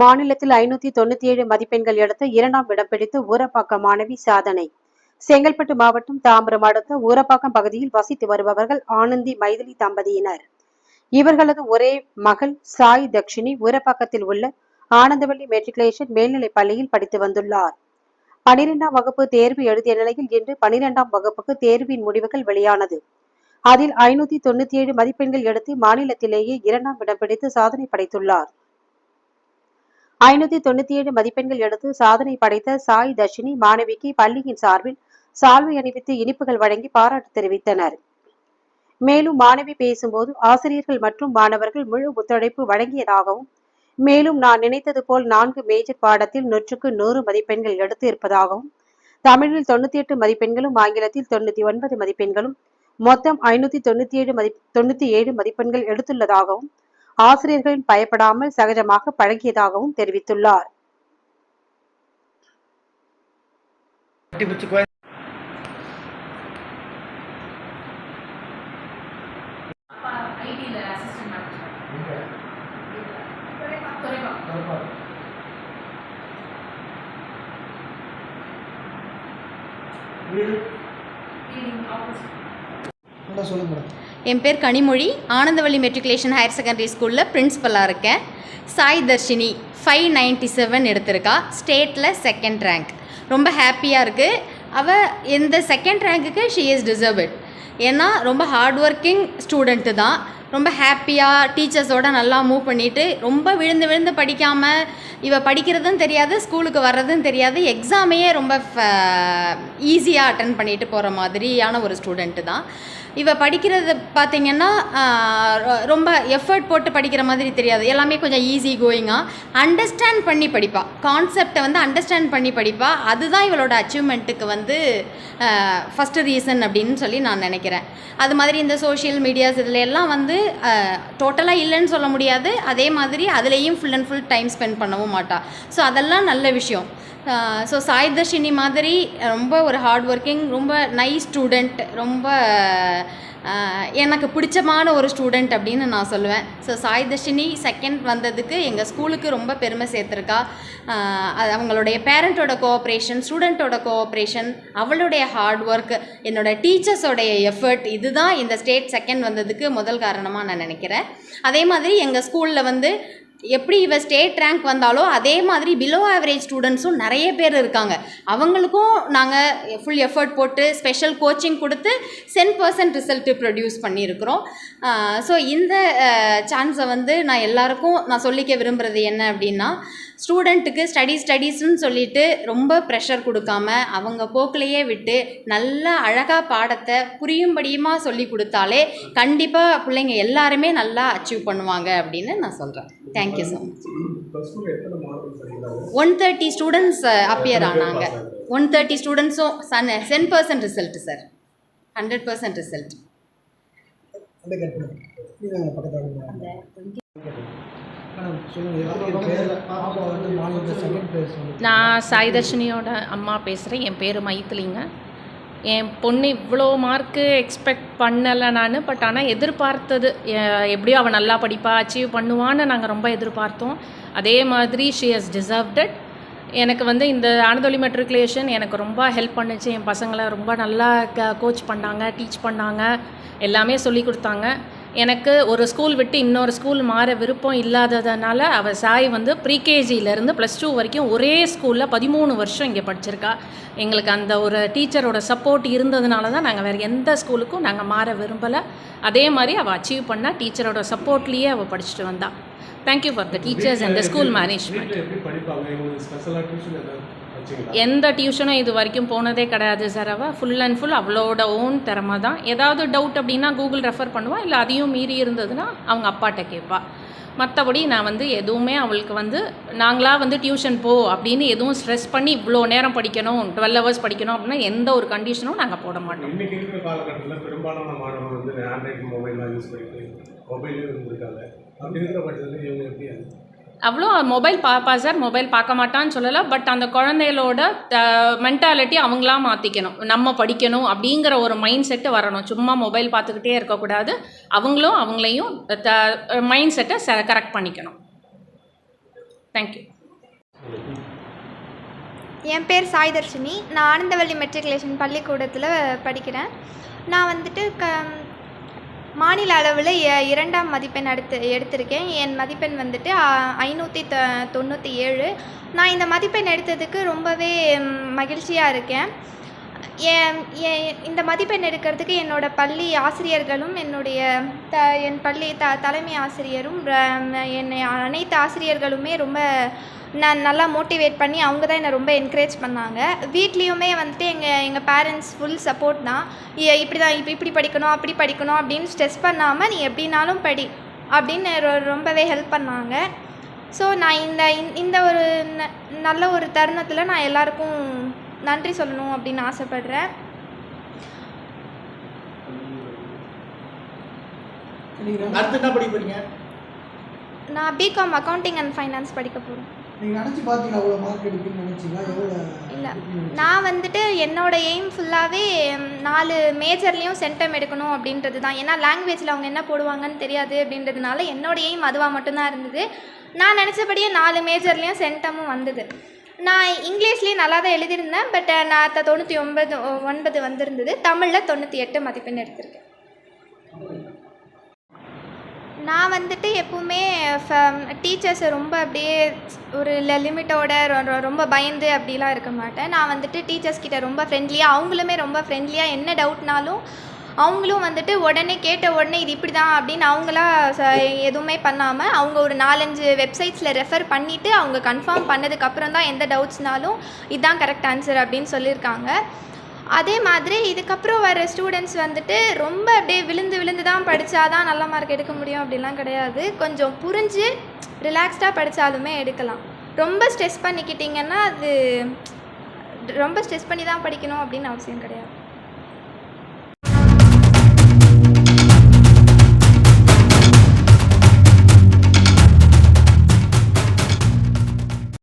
மாநிலத்தில் ஐநூத்தி தொண்ணூத்தி ஏழு மதிப்பெண்கள் எடுத்து இரண்டாம் இடம் பிடித்து ஊரப்பாக்கம் மாணவி சாதனை. செங்கல்பட்டு மாவட்டம் தாம்பரம் அடுத்த ஊரப்பாக்கம் பகுதியில் வசித்து வருபவர்கள் ஆனந்தி மைதிலி தம்பதியினர். இவர்களது ஒரே மகள் சாய் தக்ஷினி ஊரப்பாக்கத்தில் உள்ள ஆனந்தவள்ளி மெட்ரிகுலேஷன் மேல்நிலைப் பள்ளியில் படித்து வந்துள்ளார். பனிரெண்டாம் வகுப்பு தேர்வு எழுதிய நிலையில் இன்று பனிரெண்டாம் வகுப்புக்கு தேர்வின் முடிவுகள் வெளியானது. அதில் ஐநூத்தி தொண்ணூத்தி ஏழு மதிப்பெண்கள் எடுத்து மாநிலத்திலேயே இரண்டாம் இடம் பிடித்து சாதனை படைத்துள்ளார். ஐநூத்தி தொண்ணூத்தி ஏழு மதிப்பெண்கள் எடுத்து சாதனை படைத்த சாய் தர்ஷினி மாணவிக்கு பள்ளியின் சார்பில் சால்வை அணிவித்து இனிப்புகள் வழங்கி பாராட்டு தெரிவித்தனர். மேலும் மாணவி பேசும்போது ஆசிரியர்கள் மற்றும் மாணவர்கள் முழு ஒத்துழைப்பு வழங்கியதாகவும் மேலும் நான் நினைத்தது போல் நான்கு மேஜர் பாடத்தில் நூற்றுக்கு நூறு மதிப்பெண்கள் எடுத்து இருப்பதாகவும் தமிழில் தொண்ணூத்தி எட்டு மதிப்பெண்களும் ஆங்கிலத்தில் தொண்ணூத்தி ஒன்பது மதிப்பெண்களும் மொத்தம் ஐநூத்தி தொண்ணூத்தி ஏழு மதி தொண்ணூத்தி ஏழு மதிப்பெண்கள் எடுத்துள்ளதாகவும் ஆசிரியர்களின் பயப்படாமல் சகஜமாக பழகியதாகவும் தெரிவித்துள்ளார். சொல்லுங்க மேடம்? என் பேர் Kanimozhi. Anandavalli matriculation higher secondary ஸ்கூலில் பிரின்ஸிபலாக இருக்கேன். Sai Dharshini five ninety seven எடுத்திருக்கா. ஸ்டேட்டில் செகண்ட் ரேங்க் ரொம்ப ஹாப்பியாக இருக்குது அவள் இந்த செகண்ட் ரேங்க்குக்கு ஷி இஸ் டிசர்வ்ட் ஏன்னா ரொம்ப ஹார்ட் ஒர்க்கிங் ஸ்டூடெண்ட்டு தான். ரொம்ப ஹாப்பியாக டீச்சர்ஸோட நல்லா மூவ் பண்ணிவிட்டு ரொம்ப விழுந்து விழுந்து படிக்காமல் இவ படிக்கிறதும் தெரியாது ஸ்கூலுக்கு வர்றதும் தெரியாது. எக்ஸாமையே ரொம்ப ஈஸியாக அட்டன் பண்ணிட்டு போகிற மாதிரியான ஒரு ஸ்டூடெண்ட்டு தான். இவ படிக்கிறது பார்த்தீங்கன்னா ரொ- ரொம்ப எஃபர்ட் போட்டு படிக்கிற மாதிரி தெரியாது. எல்லாமே கொஞ்சம் ஈஸி கோயிங்காக அண்டர்ஸ்டாண்ட் பண்ணி படிப்பா. கான்செப்டை வந்து அண்டர்ஸ்டாண்ட் பண்ணி படிப்பா. அதுதான் இவளோட அச்சீவ்மெண்ட்டுக்கு வந்து ஃபஸ்ட்டு ரீசன் அப்படின்னு சொல்லி நான் நினைக்கிறேன். அது மாதிரி இந்த சோஷியல் மீடியாஸ் இதில் எல்லாம் வந்து டோட்டலாக இல்லைன்னு சொல்ல முடியாது. அதே மாதிரி அதுலேயும் full and full time spend பண்ணவும் மாட்டா. ஸோ அதெல்லாம் நல்ல விஷயம். ஸோ சாய் தர்ஷினி மாதிரி ரொம்ப ஒரு ஹார்ட் ஒர்க்கிங் ரொம்ப நைஸ் ஸ்டூடெண்ட் ரொம்ப எனக்கு பிடிச்சமான ஒரு ஸ்டூடெண்ட் அப்படின்னு நான் சொல்லுவேன். ஸோ சாய் தர்ஷினி செகண்ட் வந்ததுக்கு எங்கள் ஸ்கூலுக்கு ரொம்ப பெருமை சேர்த்துருக்கா. அது அவங்களுடைய பேரண்ட்டோட கோஆப்ரேஷன் ஸ்டூடெண்ட்டோட கோஆப்ரேஷன் அவளுடைய ஹார்ட் ஒர்க் என்னோட டீச்சர்ஸோடைய எஃபர்ட் இதுதான் இந்த ஸ்டேட் செகண்ட் வந்ததுக்கு முதல் காரணமாக நான் நினைக்கிறேன். அதே மாதிரி எங்கள் ஸ்கூலில் வந்து எப்படி இவ ஸ்டேட் ரேங்க் வந்தாலோ அதே மாதிரி பிலோ ஆவரேஜ் ஸ்டூடெண்ட்ஸும் நிறைய பேர் இருக்காங்க. அவங்களுக்கும் நாங்கள் ஃபுல் எஃபர்ட் போட்டு ஸ்பெஷல் கோச்சிங் கொடுத்து சென் பர்சன்ட் ரிசல்ட்டு ப்ரொடியூஸ் பண்ணியிருக்கிறோம். ஸோ இந்த சான்ஸை வந்து நான் எல்லாருக்கும் நான் சொல்லிக்க விரும்புகிறது என்ன அப்படின்னா ஸ்டூடெண்ட்டுக்கு ஸ்டடி ஸ்டடீஸ்னு சொல்லிட்டு ரொம்ப ப்ரெஷர் கொடுக்காம அவங்க போக்கிலேயே விட்டு நல்ல அழகாக பாடத்தை புரியும்படியுமா சொல்லி கொடுத்தாலே கண்டிப்பாக பிள்ளைங்க எல்லாருமே நல்லா அச்சீவ் பண்ணுவாங்க அப்படின்னு நான் சொல்கிறேன் thank you so much one thirty students appear ஆனாங்க ஒன் தேர்ட்டி ஸ்டூடெண்ட்ஸும் Sun cent percent result sir hundred percent result நான் சாய் தர்ஷினியோட அம்மா பேசுகிறேன் என் பேர் மைத்திலிங்க. என் பொண்ணு இவ்வளோ மார்க்கு எக்ஸ்பெக்ட் பண்ணலை நான் பட் ஆனால் எதிர்பார்த்தது எப்படியோ அவள் நல்லா படிப்பா அச்சீவ் பண்ணுவான்னு நாங்கள் ரொம்ப எதிர்பார்த்தோம். அதே மாதிரி ஷி ஹஸ் டிசர்வ்டட் எனக்கு வந்து இந்த ஆனந்தொலி மெட்ரிகுலேஷன் எனக்கு ரொம்ப ஹெல்ப் பண்ணுச்சு. என் பசங்களை ரொம்ப நல்லா க கோச் பண்ணாங்க டீச் பண்ணாங்க. எல்லாமே சொல்லி கொடுத்தாங்க. எனக்கு ஒரு ஸ்கூல் விட்டு இன்னொரு ஸ்கூல் மாற விருப்பம் இல்லாததுனால அவள் சாய் வந்து ப்ரீகேஜியிலேருந்து ப்ளஸ் டூ வரைக்கும் ஒரே ஸ்கூலில் பதிமூணு வருஷம் இங்கே படிச்சிருக்கா. எங்களுக்கு அந்த ஒரு டீச்சரோட சப்போர்ட் இருந்ததுனால தான் நாங்கள் வேறு எந்த ஸ்கூலுக்கும் நாங்கள் மாற விரும்பலை. அதே மாதிரி அவள் அச்சீவ் பண்ணால் டீச்சரோட சப்போர்ட்லேயே அவள் படிச்சுட்டு வந்தாள் thank you for the teachers and the school management எந்த டியூஷனும் இது வரைக்கும் போனதே கிடையாது சார் அவள் ஃபுல் அண்ட் ஃபுல் அவளோட ஓன் திறமை தான் ஏதாவது டவுட் அப்படின்னா கூகுள் ரெஃபர் பண்ணுவா? இல்லை அதையும் மீறி இருந்ததுன்னா அவங்க அப்பாட்ட கேட்பா. மற்றபடி நான் வந்து எதுவுமே அவளுக்கு வந்து நாங்களாக வந்து டியூஷன் போ அப்படின்னு எதுவும் ஸ்ட்ரெஸ் பண்ணி இவ்வளோ நேரம் படிக்கணும் டுவெல் ஹவர்ஸ் படிக்கணும் அப்படின்னா எந்த ஒரு கண்டிஷனும் நாங்கள் போட மாட்டோம். இன்றைக்கி இருக்கிற காலகட்டத்தில் பெரும்பாலான மாணவர்கள் வந்து ஆண்ட்ராய்டு மொபைல்லாம் யூஸ் பண்ணிட்டு மொபைலே இருந்திருக்காங்க அப்படி இருக்கிற பட்சத்தில் இவங்க எப்படி அவ்வளோ மொபைல் பார்ப்பா சார் மொபைல் பார்க்க மாட்டான்னு சொல்லலை பட் அந்த குழந்தைகளோட மென்டாலிட்டி அவங்களா மாற்றிக்கணும் நம்ம படிக்கணும் அப்படிங்கிற ஒரு மைண்ட் செட்டு வரணும். சும்மா மொபைல் பார்த்துக்கிட்டே இருக்கக்கூடாது. அவங்களும் அவங்களையும் மைண்ட் செட்டை ச கரெக்ட் பண்ணிக்கணும். தேங்க்யூ என் பேர் சாய்தர்ஷினி. நான் ஆனந்தவள்ளி மெட்ரிகுலேஷன் பள்ளிக்கூடத்தில் படிக்கிறேன். நான் வந்துட்டு க மாநில அளவில் எ- இரண்டாம் மதிப்பெண் எடுத்து எடுத்திருக்கேன். என் மதிப்பெண் வந்துட்டு ஐநூற்றி த தொண்ணூற்றி ஏழு. நான் இந்த மதிப்பெண் எடுத்ததுக்கு ரொம்பவே மகிழ்ச்சியாக இருக்கேன். இந்த மதிப்பெண் எடுக்கிறதுக்கு என்னோட பள்ளி ஆசிரியர்களும் என்னுடைய த என் பள்ளி த தலைமை ஆசிரியரும் ர- என்னை அனைத்து ஆசிரியர்களுமே ரொம்ப நான் நல்லா மோட்டிவேட் பண்ணி அவங்க தான் என்னை ரொம்ப என்கரேஜ் பண்ணாங்க. வீட்லேயுமே வந்துட்டு எங்கள் எங்கள் பேரண்ட்ஸ் ஃபுல் சப்போர்ட் தான். இப்படி தான் இப்படி இப்படி படிக்கணும் அப்படி படிக்கணும் அப்படின்னு ஸ்ட்ரெஸ் பண்ணாமல் நீ எப்படினாலும் படி அப்படின்னு ரொ- ரொம்பவே ஹெல்ப் பண்ணாங்க. ஸோ நான் இந்த இந்த- இந்த ஒரு ந- நல்ல ஒரு தருணத்தில் நான் எல்லாருக்கும் நன்றி சொல்லணும் அப்படின்னு ஆசைப்பட்றேன். நான் பிகாம் அக்கௌண்டிங் அண்ட் ஃபைனான்ஸ் படிக்க போகிறேன் இல்லை. நான் வந்துட்டு என்னோட எய்ம் ஃபுல்லாகவே நாலு மேஜர்லேயும் சென்டம் எடுக்கணும் அப்படின்றது தான் ஏன்னா லாங்குவேஜில் அவங்க என்ன போடுவாங்கன்னு தெரியாது அப்படின்றதுனால என்னோட எய்ம் அதுவாக மட்டும்தான் இருந்தது. நான் நினச்சபடியே நாலு மேஜர்லேயும் சென்டமும் வந்தது. நான் இங்கிலீஷ்லேயும் நல்லா தான் எழுதியிருந்தேன் பட் நான் தொண்ணூற்றி ஒன்பது ஒன்பது வந்திருந்தது. தமிழில் தொண்ணூற்றி எட்டு மதிப்பெண் எடுத்திருக்கேன். நான் வந்துட்டு எப்பவுமே டீச்சர்ஸை ரொம்ப அப்படியே ஒரு லிமிட்டோட ரொம்ப பயந்து அப்படிலாம் இருக்க மாட்டேன். நான் வந்துட்டு டீச்சர்ஸ் கிட்ட ரொம்ப ஃப்ரெண்ட்லியாக அவங்களுமே ரொம்ப ஃப்ரெண்ட்லியாக என்ன டவுட்னாலும் அவங்களும் வந்துட்டு உடனே கேட்ட உடனே இது இப்படி தான் அப்படின்னு அவங்களா ச- எதுவுமே பண்ணாமல் அவங்க ஒரு நாலஞ்சு வெப்சைட்ஸில் ரெஃபர் பண்ணிவிட்டு அவங்க கன்ஃபார்ம் பண்ணதுக்கப்புறம் தான் எந்த டவுட்ஸ்னாலும் இதுதான் கரெக்ட் ஆன்சர் அப்படின்னு சொல்லியிருக்காங்க. அதே மாதிரி இதுக்கப்புறம் வர ஸ்டூடெண்ட்ஸ் வந்துட்டு ரொம்ப அப்படியே விழுந்து விழுந்து தான் படித்தாதான் நல்ல மார்க் எடுக்க முடியும் அப்படிலாம் கிடையாது. கொஞ்சம் புரிஞ்சு ரிலாக்ஸ்டாக படித்தாலுமே எடுக்கலாம். ரொம்ப ஸ்ட்ரெஸ் பண்ணிக்கிட்டிங்கன்னா அது ரொம்ப ஸ்ட்ரெஸ் பண்ணி தான் படிக்கணும் அப்படின்னு அவசியம் கிடையாது.